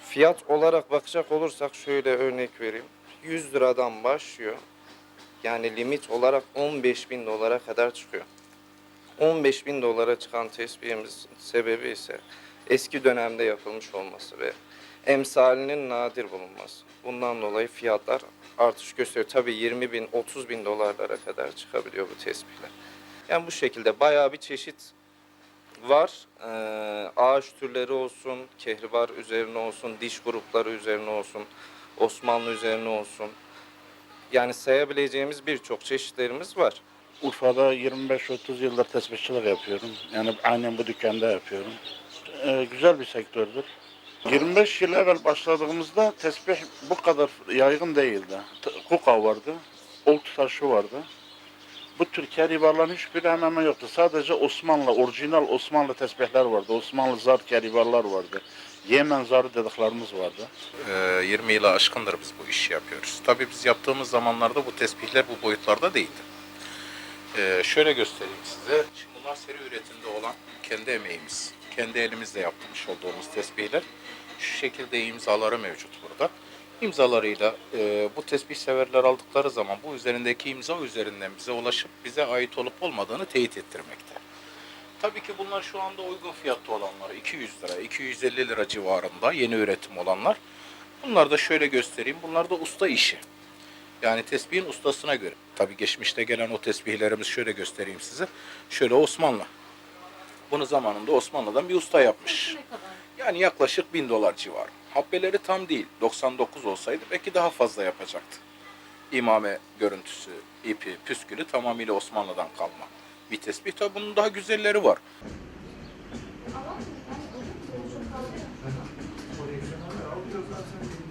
Fiyat olarak bakacak olursak şöyle örnek vereyim. 100 liradan başlıyor. Yani limit olarak 15 bin dolara kadar çıkıyor. 15 bin dolara çıkan tesbihimizin sebebi ise eski dönemde yapılmış olması ve emsalinin nadir bulunması. Bundan dolayı fiyatlar artış gösteriyor. Tabii 20 bin, 30 bin dolarlara kadar çıkabiliyor bu tesbihler. Yani bu şekilde bayağı bir çeşit var. Ee, ağaç türleri olsun, kehribar üzerine olsun, diş grupları üzerine olsun, Osmanlı üzerine olsun. Yani sayabileceğimiz birçok çeşitlerimiz var. Urfa'da 25-30 yıldır tesbihçilik yapıyorum. Yani aynen bu dükkanda yapıyorum. Ee, güzel bir sektördür. 25 yıl evvel başladığımızda tesbih bu kadar yaygın değildi. Kuka vardı, oltu taşı vardı. Bu tür keribarların hiçbiri hemen hemen yoktu. Sadece Osmanlı, orijinal Osmanlı tesbihler vardı. Osmanlı zar keribarlar vardı. Yemen zarı dediklerimiz vardı. Ee, 20 yılı aşkındır biz bu işi yapıyoruz. Tabii biz yaptığımız zamanlarda bu tespihler bu boyutlarda değildi. Ee, şöyle göstereyim size. Şimdi bunlar seri üretimde olan kendi emeğimiz, kendi elimizle yapmış olduğumuz tesbihler. Şu şekilde imzaları mevcut burada. İmzalarıyla e, bu tesbih severler aldıkları zaman bu üzerindeki imza üzerinden bize ulaşıp bize ait olup olmadığını teyit ettirmekte. Tabii ki bunlar şu anda uygun fiyatlı olanlar 200 lira, 250 lira civarında yeni üretim olanlar. Bunlar da şöyle göstereyim. Bunlar da usta işi. Yani tesbihin ustasına göre. Tabii geçmişte gelen o tesbihlerimiz şöyle göstereyim size. Şöyle Osmanlı. Bunu zamanında Osmanlı'dan bir usta yapmış. Yani yaklaşık 1000 dolar civarı. Habbeleri tam değil. 99 olsaydı belki daha fazla yapacaktı. İmame görüntüsü, ipi, püskülü tamamıyla Osmanlı'dan kalma. Bir tesbih tabii bunun daha güzelleri var. Zaten.